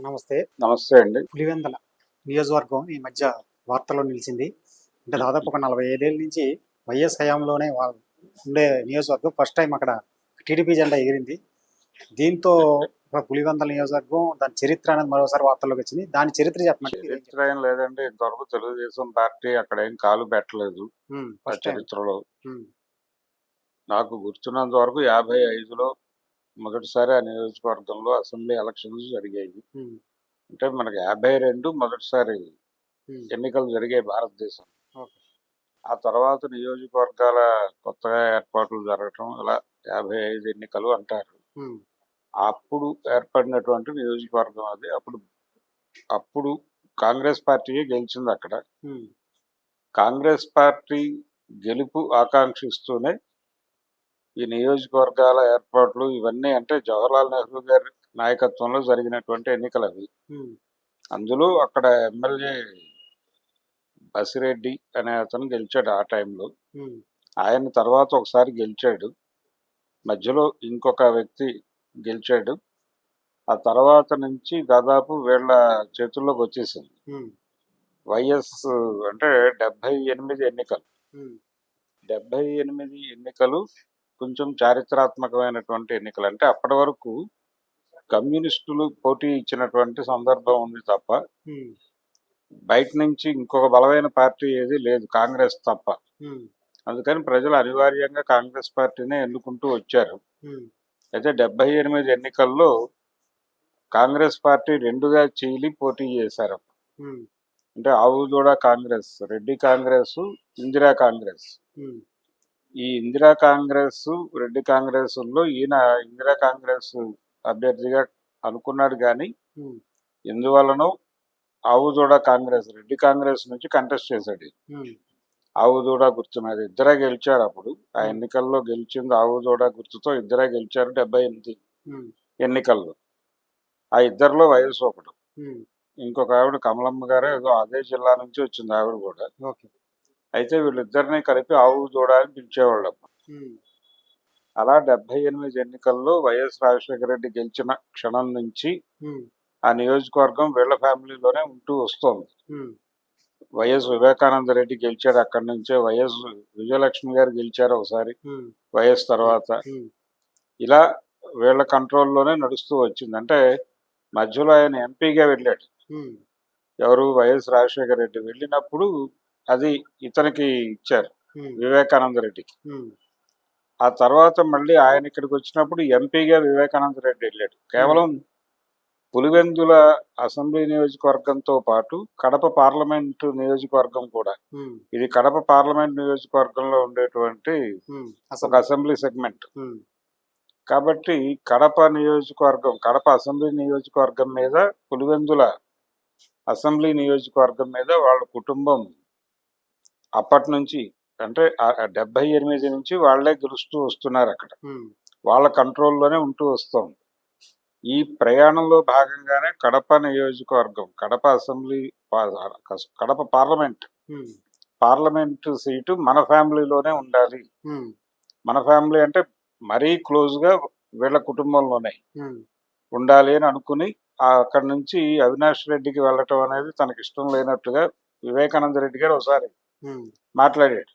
నమస్తే. నమస్తే అండి. పులివెందల నియోజకవర్గం ఈ మధ్య వార్తల్లో నిలిచింది. అంటే దాదాపు ఒక నలభై ఐదేళ్ళ నుంచి వైఎస్ హయాంలోనే వా- ఉండే నియోజకవర్గం ఫస్ట్ టైం అక్కడ టీడీపీ జెండా ఎగిరింది. దీంతో పులివెందల నియోజకవర్గం దాని చరిత్ర అనేది మరోసారి వార్తల్లోకి వచ్చింది. దాని చరిత్ర చెప్తారు? చరిత్ర ఏం లేదండి. ఇంతవరకు తెలుగుదేశం పార్టీ అక్కడ ఏం కాలు పెట్టలేదు. చరిత్రలో. నాకు గుర్తున్నంత వరకు యాభై ఐదులో మొదటిసారి ఆ నియోజకవర్గంలో అసెంబ్లీ ఎలక్షన్స్ జరిగాయి. అంటే మనకి యాభై రెండు మొదటిసారి ఎన్నికలు జరిగాయి భారతదేశం. ఆ తర్వాత నియోజకవర్గాల కొత్తగా ఏర్పాట్లు జరగటం ఇలా యాభై ఐదు ఎన్నికలు అంటారు. అప్పుడు ఏర్పడినటువంటి నియోజకవర్గం అది. అప్పుడు అప్పుడు కాంగ్రెస్ పార్టీయే గెలిచింది అక్కడ. కాంగ్రెస్ పార్టీ గెలుపు ఆకాంక్షిస్తూనే ఈ నియోజకవర్గాల ఏర్పాట్లు ఇవన్నీ అంటే జవహర్లాల్ నెహ్రూ గారి నాయకత్వంలో జరిగినటువంటి ఎన్నికలు అవి. అందులో అక్కడ ఎమ్మెల్యే బసిరెడ్డి అనే అతను గెలిచాడు ఆ టైంలో. ఆయన తర్వాత ఒకసారి గెలిచాడు. మధ్యలో ఇంకొక వ్యక్తి గెలిచాడు. ఆ తర్వాత నుంచి దాదాపు వీళ్ళ చేతుల్లోకి వచ్చేసింది. వైఎస్ అంటే డెబ్బై ఎనిమిది ఎన్నికలు. డెబ్బై ఎనిమిది ఎన్నికలు కొంచెం చారిత్రాత్మకమైనటువంటి ఎన్నికలు. అంటే అప్పటి వరకు కమ్యూనిస్టులు పోటీ ఇచ్చినటువంటి సందర్భం ఉంది తప్ప బయట నుంచి ఇంకొక బలమైన పార్టీ ఏది లేదు కాంగ్రెస్ తప్ప. అందుకని ప్రజలు అనివార్యంగా కాంగ్రెస్ పార్టీనే ఎన్నుకుంటూ వచ్చారు. అయితే డెబ్బై ఎనిమిది ఎన్నికల్లో కాంగ్రెస్ పార్టీ రెండుగా చీలి పోటీ చేశారు. అంటే ఆవుదూడ కాంగ్రెస్ రెడ్డి కాంగ్రెస్ ఇందిరా కాంగ్రెస్. ఈ ఇందిరా కాంగ్రెస్ రెడ్డి కాంగ్రెస్లో ఈయన ఇందిరా కాంగ్రెస్ అభ్యర్థిగా అనుకున్నాడు కానీ ఎందువలనో ఆవుదూడ కాంగ్రెస్ రెడ్డి కాంగ్రెస్ నుంచి కంటెస్ట్ చేశాడు ఆవుదూడ గుర్తు మీద ఇద్దరే గెలిచారు అప్పుడు. ఆ ఎన్నికల్లో గెలిచింది ఆవుదూడ గుర్తుతో ఇద్దరే గెలిచారు డెబ్బై ఎనిమిది ఎన్నికల్లో. ఆ ఇద్దరిలో వయసు ఒకడు. ఇంకొక ఆవిడ కమలమ్మ గారే ఏదో అదే జిల్లా నుంచి వచ్చింది ఆవిడ కూడా. అయితే వీళ్ళిద్దరిని కలిపి ఆవు దూడ అని పిలిచేవాళ్ళు. అలా డెబ్బై ఎనిమిది ఎన్నికల్లో వైఎస్ రాజశేఖర రెడ్డి గెలిచిన క్షణం నుంచి ఆ నియోజకవర్గం వీళ్ళ ఫ్యామిలీలోనే ఉంటూ వస్తోంది. వైఎస్ వివేకానంద రెడ్డి గెలిచాడు అక్కడి నుంచే వైఎస్ విజయలక్ష్మి గారు గెలిచారు ఒకసారి వైఎస్ తర్వాత. ఇలా వీళ్ళ కంట్రోల్లోనే నడుస్తూ వచ్చింది. అంటే మధ్యలో ఆయన ఎంపీగా వెళ్ళాడు. ఎవరు? వైఎస్ రాజశేఖర రెడ్డి వెళ్ళినప్పుడు అది ఇతనికి ఇచ్చారు వివేకానంద రెడ్డికి. ఆ తర్వాత మళ్ళీ ఆయన ఇక్కడికి వచ్చినప్పుడు ఎంపీగా వివేకానంద రెడ్డి వెళ్ళాడు. కేవలం పులివెందుల అసెంబ్లీ నియోజకవర్గంతో పాటు కడప పార్లమెంటు నియోజకవర్గం కూడా. ఇది కడప పార్లమెంట్ నియోజకవర్గంలో ఉండేటువంటి ఒక అసెంబ్లీ. సెగ్మెంట్. కాబట్టి కడప నియోజకవర్గం కడప అసెంబ్లీ నియోజకవర్గం మీద పులివెందుల అసెంబ్లీ నియోజకవర్గం మీద వాళ్ళ కుటుంబం అప్పటి నుంచి అంటే డెబ్బై ఎనిమిది నుంచి వాళ్ళే గెలుస్తూ వస్తున్నారు అక్కడ. వాళ్ళ కంట్రోల్లోనే ఉంటూ వస్తోంది ఈ ప్రయాణంలో భాగంగానే కడప నియోజకవర్గం Kadapa assembly Kadapa parliament. Parliament seat మన ఫ్యామిలీలోనే ఉండాలి. మన ఫ్యామిలీ అంటే మరీ క్లోజ్గా వీళ్ళ కుటుంబంలోనే ఉండాలి అని అనుకుని అక్కడి నుంచి అవినాష్ రెడ్డికి వెళ్ళటం అనేది తనకి ఇష్టం లేనట్టుగా వివేకానంద రెడ్డి గారు ఒకసారి మాట్లాడాడు.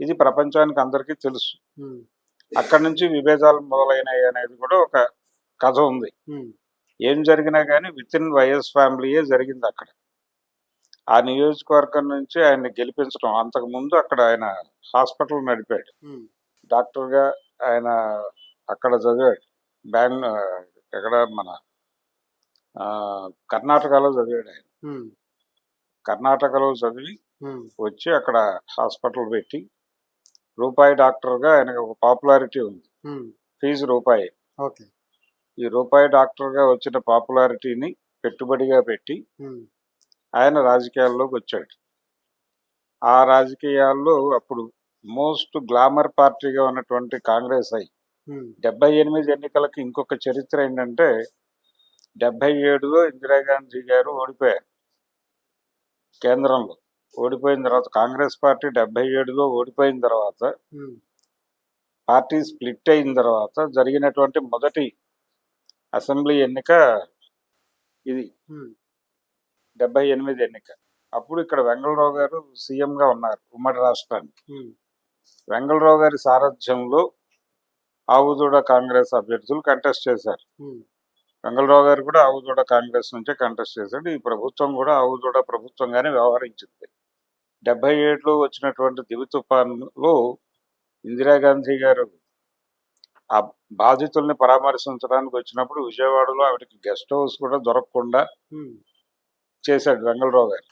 ఇది ప్రపంచానికి అందరికీ తెలుసు. అక్కడి నుంచి విభేదాలు మొదలైనవి అనేది కూడా ఒక కథ ఉంది. ఏం జరిగినా కానీ విత్ ఇన్ వైఎస్ ఫ్యామిలీయే జరిగింది అక్కడ. ఆ నియోజకవర్గం నుంచి ఆయన్ని గెలిపించడం అంతకు ముందు అక్కడ ఆయన హాస్పిటల్ నడిపాడు. డాక్టర్గా ఆయన అక్కడ చదివాడు. బ్యాంగ్ ఎక్కడ మన కర్ణాటకలో చదివాడు ఆయన. కర్ణాటకలో చదివి వచ్చి అక్కడ హాస్పిటల్ పెట్టి రూపాయి డాక్టర్గా ఆయనకు ఒక పాపులారిటీ ఉంది. ఫీజు రూపాయి. ఓకే. ఈ రూపాయి డాక్టర్గా వచ్చిన పాపులారిటీని పెట్టుబడిగా పెట్టి ఆయన రాజకీయాల్లోకి వచ్చాడు. ఆ రాజకీయాల్లో అప్పుడు మోస్ట్ గ్లామర్ పార్టీగా ఉన్నటువంటి కాంగ్రెస్ అయి డెబ్బై ఎనిమిది ఎన్నికలకి ఇంకొక చరిత్ర ఏంటంటే డెబ్బై ఏడులో ఇందిరాగాంధీ గారు ఓడిపోయారు కేంద్రంలో. ఓడిపోయిన తర్వాత కాంగ్రెస్ పార్టీ డెబ్బై ఏడులో ఓడిపోయిన తర్వాత పార్టీ స్ప్లిట్ అయిన తర్వాత జరిగినటువంటి మొదటి అసెంబ్లీ ఎన్నిక ఇది. డెబ్బై ఎనిమిది ఎన్నిక. అప్పుడు ఇక్కడ వెంగళరావు గారు సీఎంగా ఉన్నారు ఉమ్మడి రాష్ట్రానికి. వెంగళరావు గారి సారథ్యంలో ఆవుదూడ కాంగ్రెస్ అభ్యర్థులు కంటెస్ట్ చేశారు. వెంగళరావు గారు కూడా ఆవుదూడ కాంగ్రెస్ నుంచే కంటెస్ట్ చేశాడు. ఈ ప్రభుత్వం కూడా ఆవుదూడ ప్రభుత్వంగానే వ్యవహరించింది. డెబ్బై ఏడులో వచ్చినటువంటి దివి తుఫాన్లో ఇందిరాగాంధీ గారు ఆ బాధితుల్ని పరామర్శించడానికి వచ్చినప్పుడు విజయవాడలో ఆవిడకి గెస్ట్ హౌస్ కూడా దొరకకుండా చేశాడు వెంగళరావు గారు.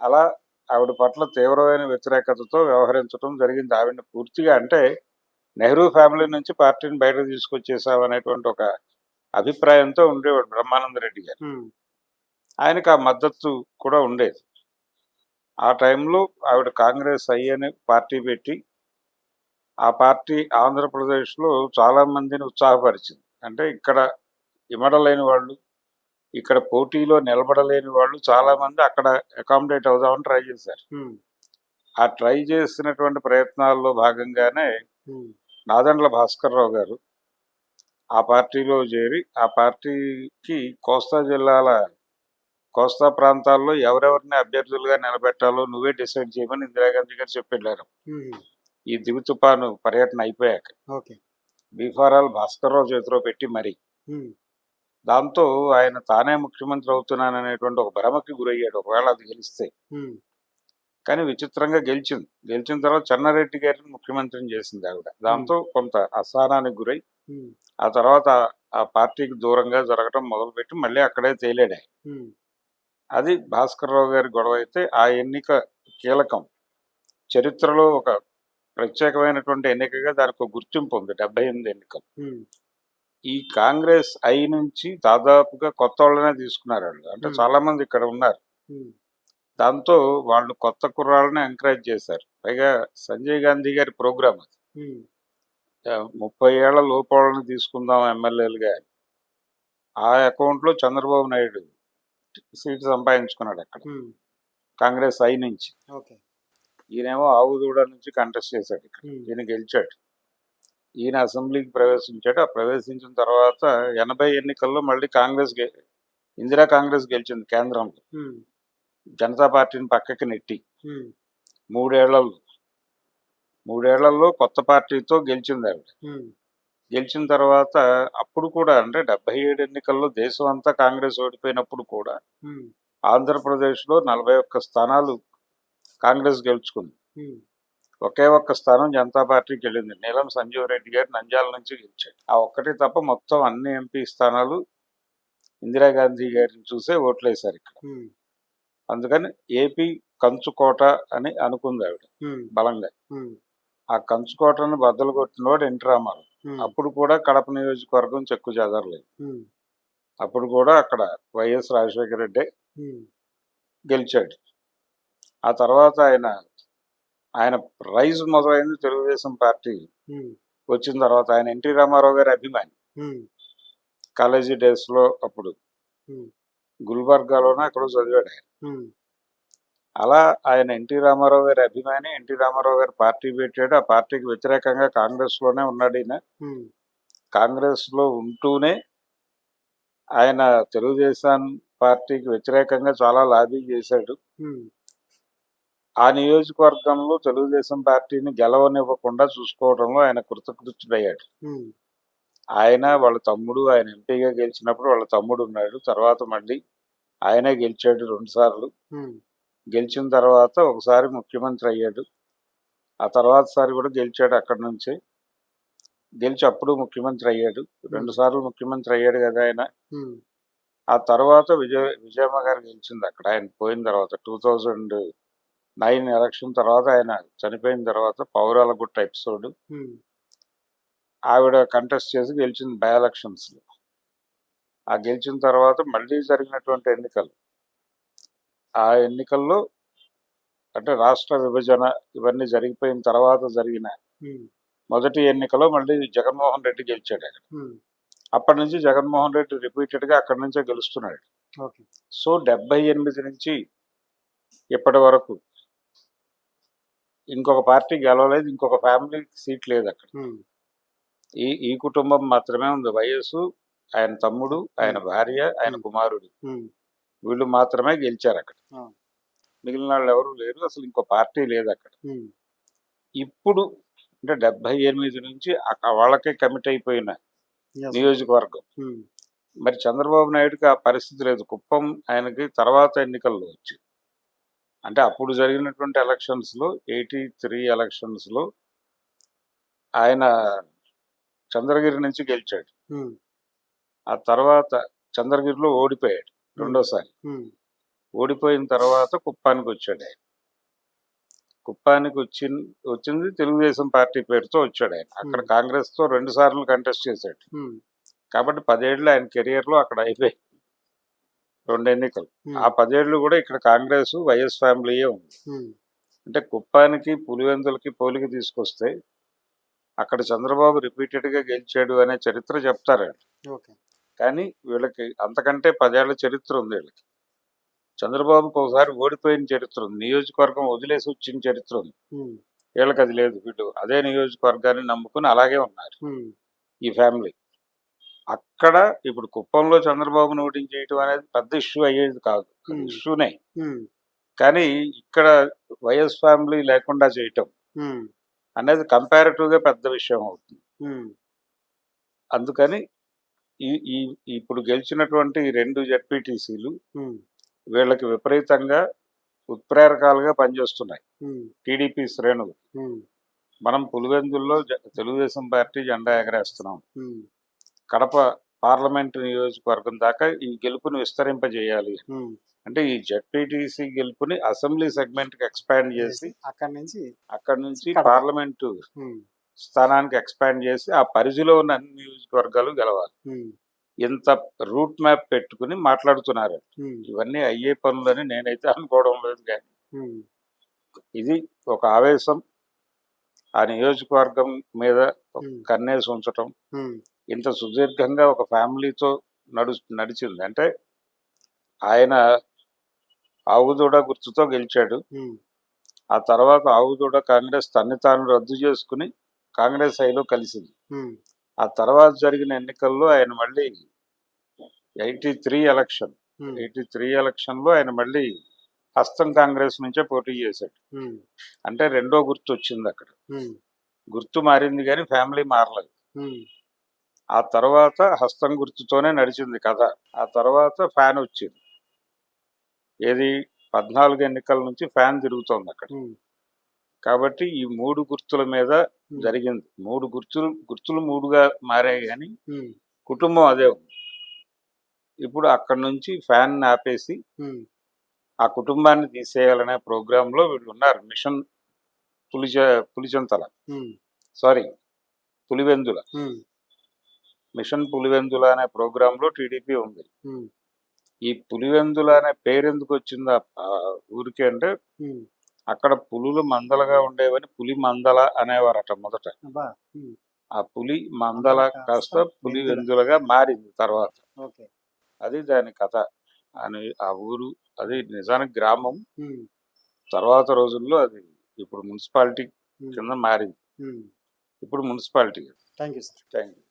అలా ఆవిడ పట్ల తీవ్రమైన వ్యతిరేకతతో వ్యవహరించడం జరిగింది. ఆవిడని పూర్తిగా అంటే నెహ్రూ ఫ్యామిలీ నుంచి పార్టీని బయటకు తీసుకొచ్చేసావు అనేటువంటి ఒక అభిప్రాయంతో ఉండేవాడు బ్రహ్మానంద రెడ్డి గారు ఆయనకు ఆ మద్దతు కూడా ఉండేది. ఆ టైంలో ఆవిడ కాంగ్రెస్ ఐ అనే పార్టీ పెట్టి ఆ పార్టీ ఆంధ్రప్రదేశ్లో చాలా మందిని ఉత్సాహపరిచింది. అంటే ఇక్కడ ఇమడలేని వాళ్ళు ఇక్కడ పోటీలో నిలబడలేని వాళ్ళు చాలా మంది అక్కడ అకామిడేట్ అవుదామని ట్రై చేశారు. ఆ ట్రై చేసినటువంటి ప్రయత్నాల్లో భాగంగానే నాదెండ్ల భాస్కర్ రావు గారు ఆ పార్టీలో చేరి ఆ పార్టీకి కోస్తా జిల్లాల కోస్తా ప్రాంతాల్లో ఎవరెవరిని అభ్యర్థులుగా నిలబెట్టాలో నువ్వే డిసైడ్ చేయమని ఇందిరాగాంధీ గారు చెప్పెళ్ళారు ఉమ్, ఈ దివి తుపాను పర్యటన అయిపోయాక. బీఫారాలు భాస్కర్ రావు చేతిలో పెట్టి మరి. దాంతో ఆయన తానే ముఖ్యమంత్రి అవుతున్నాననేటువంటి ఒక భ్రమకి గురయ్యాడు. ఒకవేళ అది గెలిస్తే. కానీ విచిత్రంగా గెలిచింది. గెలిచిన తర్వాత చెన్నారెడ్డి గారిని ముఖ్యమంత్రిని చేసింది ఆవిడ. దాంతో కొంత అసహనానికి గురై ఆ తర్వాత ఆ పార్టీకి దూరంగా జరగడం మొదలుపెట్టి మళ్ళీ అక్కడే తేలాడు ఆయన. ఉమ్, అది భాస్కర్ రావు గారి గొడవ అయితే ఆ ఎన్నిక కీలకం. చరిత్రలో ఒక ప్రత్యేకమైనటువంటి ఎన్నికగా దానికి ఒక గుర్తింపు ఉంది డెబ్బై ఎనిమిది ఎన్నికలు. ఈ కాంగ్రెస్ ఐ నుంచి దాదాపుగా కొత్త వాళ్ళనే తీసుకున్నారు వాళ్ళు. అంటే. చాలా మంది ఇక్కడ ఉన్నారు. దాంతో వాళ్ళు కొత్త కుర్రాళ్ళని ఎంకరేజ్ చేశారు. పైగా సంజయ్ గాంధీ గారి ప్రోగ్రామ్ అది. ముప్పై ఏళ్ళ లోపాలను తీసుకుందాం ఎమ్మెల్యేలుగా. ఆ అకౌంట్లో చంద్రబాబు నాయుడు సీట్ సంపాదించుకున్నాడు అక్కడ. కాంగ్రెస్ ఐ నుంచి. ఈయనేమో ఆవుదూడ నుంచి కంటెస్ట్ చేశాడు ఇక్కడ. ఈయన గెలిచాడు. ఈయన అసెంబ్లీకి ప్రవేశించాడు. ఆ ప్రవేశించిన తర్వాత ఎనభై ఎన్నికల్లో మళ్ళీ కాంగ్రెస్ ఇందిరా కాంగ్రెస్ గెలిచింది కేంద్రంలో. జనతా పార్టీని పక్కకి నెట్టి. మూడేళ్ళలో మూడేళ్ళలో కొత్త పార్టీతో గెలిచింది ఆవిడ. గెలిచిన తర్వాత అప్పుడు కూడా అంటే డెబ్బై ఏడు ఎన్నికల్లో దేశం అంతా కాంగ్రెస్ ఓడిపోయినప్పుడు కూడా ఆంధ్రప్రదేశ్లో నలభై ఒక్క స్థానాలు కాంగ్రెస్ గెలుచుకుంది. ఒకే ఒక్క స్థానం జనతా పార్టీకి వెళ్ళింది నీలం సంజీవ్ రెడ్డి గారు నంద్యాల నుంచి గెలిచాడు. ఆ ఒక్కటి తప్ప మొత్తం అన్ని ఎంపీ స్థానాలు ఇందిరాగాంధీ గారిని చూసే ఓట్లేశారు ఇక్కడ. అందుకని ఏపీ కంచుకోట అని అనుకుంది ఆవిడ బలంగా. ఆ కంచుకోటను బద్దలు కొట్టినవాడు ఎన్టీ రామారావు. అప్పుడు కూడా కడప నియోజకవర్గం చెక్కు చెదరలేదు అప్పుడు కూడా అక్కడ వైఎస్ రాజశేఖర రెడ్డి గెలిచాడు. ఆ తర్వాత ఆయన ఆయన రైజ్ మొదలైంది తెలుగుదేశం పార్టీ వచ్చిన తర్వాత ఆయన ఎన్టీ రామారావు గారి అభిమాని. కాలేజీ డేస్లో అప్పుడు గుల్బర్గాలోనే అక్కడ చదివాడు ఆయన. అలా ఆయన ఎన్టీ రామారావు గారి అభిమాని ఎన్టీ రామారావు గారి పార్టీ పెట్టాడు. ఆ పార్టీకి వ్యతిరేకంగా కాంగ్రెస్లోనే ఉన్నాడు ఈయన. కాంగ్రెస్లో ఉంటూనే ఆయన తెలుగుదేశం పార్టీకి వ్యతిరేకంగా చాలా లాబీ చేశాడు. ఆ నియోజకవర్గంలో తెలుగుదేశం పార్టీని గెలవనివ్వకుండా చూసుకోవడంలో ఆయన కృతకృత్యుడయ్యాడు. ఆయన వాళ్ళ తమ్ముడు ఆయన ఎంపీగా గెలిచినప్పుడు వాళ్ళ తమ్ముడు ఉన్నాడు. తర్వాత మళ్ళీ ఆయనే గెలిచాడు రెండు సార్లు ఉమ్, గెలిచిన తర్వాత ఒకసారి ముఖ్యమంత్రి అయ్యాడు. ఆ తర్వాత సారి కూడా గెలిచాడు అక్కడి నుంచి. గెలిచి అప్పుడు ముఖ్యమంత్రి అయ్యాడు. రెండు సార్లు ముఖ్యమంత్రి అయ్యాడు కదా ఆయన. ఆ తర్వాత విజయ విజయమ్మ గారు గెలిచింది అక్కడ. ఆయన పోయిన తర్వాత టూ థౌజండ్ నైన్ ఎలక్షన్ తర్వాత ఆయన చనిపోయిన తర్వాత పౌరాల గుట్ట ఎపిసోడ్. ఆవిడ కంటెస్ట్ చేసి గెలిచింది బై ఎలక్షన్స్లో ఆ గెలిచిన తర్వాత మళ్ళీ జరిగినటువంటి ఎన్నికలు. ఆ ఎన్నికల్లో అంటే రాష్ట్ర విభజన ఇవన్నీ జరిగిపోయిన తర్వాత జరిగిన మొదటి ఎన్నికలో మళ్ళీ జగన్మోహన్ రెడ్డి గెలిచాడు అక్కడ. అప్పటి నుంచి జగన్మోహన్ రెడ్డి రిపీటెడ్గా అక్కడి నుంచే గెలుస్తున్నాడు. సో డెబ్బై ఎనిమిది నుంచి ఇప్పటి వరకు ఇంకొక పార్టీ గెలవలేదు ఇంకొక ఫ్యామిలీ సీట్ లేదు అక్కడ. ఈ ఈ కుటుంబం మాత్రమే ఉంది. వైఎస్ ఆయన తమ్ముడు ఆయన భార్య ఆయన కుమారుడు. వీళ్ళు మాత్రమే గెలిచారు అక్కడ. మిగిలిన వాళ్ళు ఎవరు లేరు అసలు ఇంకో పార్టీ లేదు అక్కడ. ఇప్పుడు అంటే డెబ్బై ఎనిమిది నుంచి వాళ్ళకే కమిట్ అయిపోయిన. నియోజకవర్గం. మరి చంద్రబాబు నాయుడుకి ఆ పరిస్థితి లేదు. కుప్పం ఆయనకి తర్వాత ఎన్నికల్లో వచ్చి. అంటే అప్పుడు జరిగినటువంటి ఎలక్షన్స్లో ఎయిటీ త్రీ ఎలక్షన్స్లో ఆయన చంద్రగిరి నుంచి గెలిచాడు. ఆ తర్వాత చంద్రగిరిలో ఓడిపోయాడు. రెండోసారి. ఓడిపోయిన తర్వాత కుప్పానికి వచ్చాడు ఆయన. కుప్పానికి వచ్చి వచ్చింది తెలుగుదేశం పార్టీ పేరుతో వచ్చాడు ఆయన. అక్కడ Hmm. కాంగ్రెస్తో రెండు సార్లు కంటెస్ట్ చేశాడు. కాబట్టి పదేళ్ళు ఆయన కెరియర్లో అక్కడ అయిపోయాయి రెండు ఎన్నికలు. ఆ పదేళ్ళు కూడా ఇక్కడ కాంగ్రెస్ వైఎస్ ఫ్యామిలీయే ఉంది. అంటే కుప్పానికి పులివెందులకి పోలిక తీసుకొస్తే అక్కడ చంద్రబాబు రిపీటెడ్గా గెలిచాడు అనే చరిత్ర చెప్తారు ఓకే. కానీ వీళ్ళకి అంతకంటే పదేళ్ళ చరిత్ర ఉంది వీళ్ళకి. చంద్రబాబుకి ఒకసారి ఓడిపోయిన చరిత్ర ఉంది. నియోజకవర్గం వదిలేసి వచ్చిన చరిత్ర ఉంది. వీళ్ళకి అది లేదు. వీళ్ళు అదే నియోజకవర్గాన్ని నమ్ముకుని అలాగే ఉన్నారు. ఈ ఫ్యామిలీ. అక్కడ ఇప్పుడు కుప్పంలో చంద్రబాబును ఓటించేయటం అనేది పెద్ద ఇష్యూ అయ్యేది కాదు. ఇష్యూనే. కానీ ఇక్కడ వైఎస్ ఫ్యామిలీ లేకుండా చేయటం అనేది కంపారిటివ్గా పెద్ద విషయం అవుతుంది. అందుకని ఈ ఇప్పుడు గెలిచినటువంటి రెండు జెడ్పీటీసీలు వీళ్ళకి విపరీతంగా ఉత్ప్రేరకాలుగా పనిచేస్తున్నాయి. టీడీపీ శ్రేణులు. మనం పులివెందుల్లో తెలుగుదేశం పార్టీ జెండా ఎగరేస్తున్నాం. కడప పార్లమెంటు నియోజకవర్గం దాకా ఈ గెలుపుని విస్తరింపజేయాలి. అంటే ఈ జెడ్పీటీసీ గెలుపుని అసెంబ్లీ సెగ్మెంట్కి ఎక్స్పాండ్ చేసి అక్కడి నుంచి అక్కడ నుంచి. పార్లమెంటు స్థానానికి ఎక్స్పాండ్ చేసి ఆ పరిధిలో ఉన్న అన్ని నియోజకవర్గాలు గెలవాలి. ఇంత రూట్ మ్యాప్ పెట్టుకుని మాట్లాడుతున్నారు. ఇవన్నీ అయ్యే పనులని నేనైతే అనుకోవడం లేదు కానీ. ఇది ఒక ఆవేశం. ఆ నియోజకవర్గం మీద కన్నేసి ఉంచటం. ఇంత సుదీర్ఘంగా ఒక ఫ్యామిలీతో నడు నడిచింది. అంటే ఆయన ఆవుదూడ గుర్తుతో గెలిచాడు. ఆ తర్వాత ఆవుదూడ కాంగ్రెస్ తన్ని తాను రద్దు చేసుకుని కాంగ్రెస్ హైలో కలిసింది. ఆ తర్వాత జరిగిన ఎన్నికల్లో ఆయన మళ్ళీ eighty three election eighty three ఎలక్షన్లో ఆయన మళ్ళీ హస్తం కాంగ్రెస్ నుంచే పోటీ చేశాడు. అంటే రెండో గుర్తు వచ్చింది అక్కడ. గుర్తు మారింది కానీ ఫ్యామిలీ మారలేదు. ఆ తర్వాత హస్తం గుర్తుతోనే నడిచింది కథ. ఆ తర్వాత ఫ్యాన్ వచ్చింది. ఏది? పద్నాలుగు ఎన్నికల నుంచి ఫ్యాన్ తిరుగుతోంది అక్కడ. కాబట్టి ఈ మూడు గుర్తుల మీద జరిగింది. మూడు గుర్తులు గుర్తులు మూడుగా మారాయి కానీ కుటుంబం అదే ఇప్పుడు అక్కడ నుంచి ఫ్యాన్ ఆపేసి ఆ కుటుంబాన్ని తీసేయాలనే ప్రోగ్రామ్లో వీళ్ళు ఉన్నారు. మిషన్ పులిచ పులిచంతల. సారీ పులివెందుల. మిషన్ పులివెందుల అనే ప్రోగ్రామ్లో టీడీపీ ఉంది. ఈ పులివెందుల అనే పేరు ఎందుకు వచ్చింది? ఊరికి అంటే అక్కడ పులులు మందలుగా ఉండేవని పులి మందల అనేవారట మొదట. ఆ పులి మందల కాస్త పులివెందులుగా మారింది తర్వాత. అది దాని కథ. అని ఆ ఊరు అది నిజానికి గ్రామం. తర్వాత రోజుల్లో అది ఇప్పుడు మున్సిపాలిటీ కింద మారింది. ఇప్పుడు municipality. Thank you sir. Thank you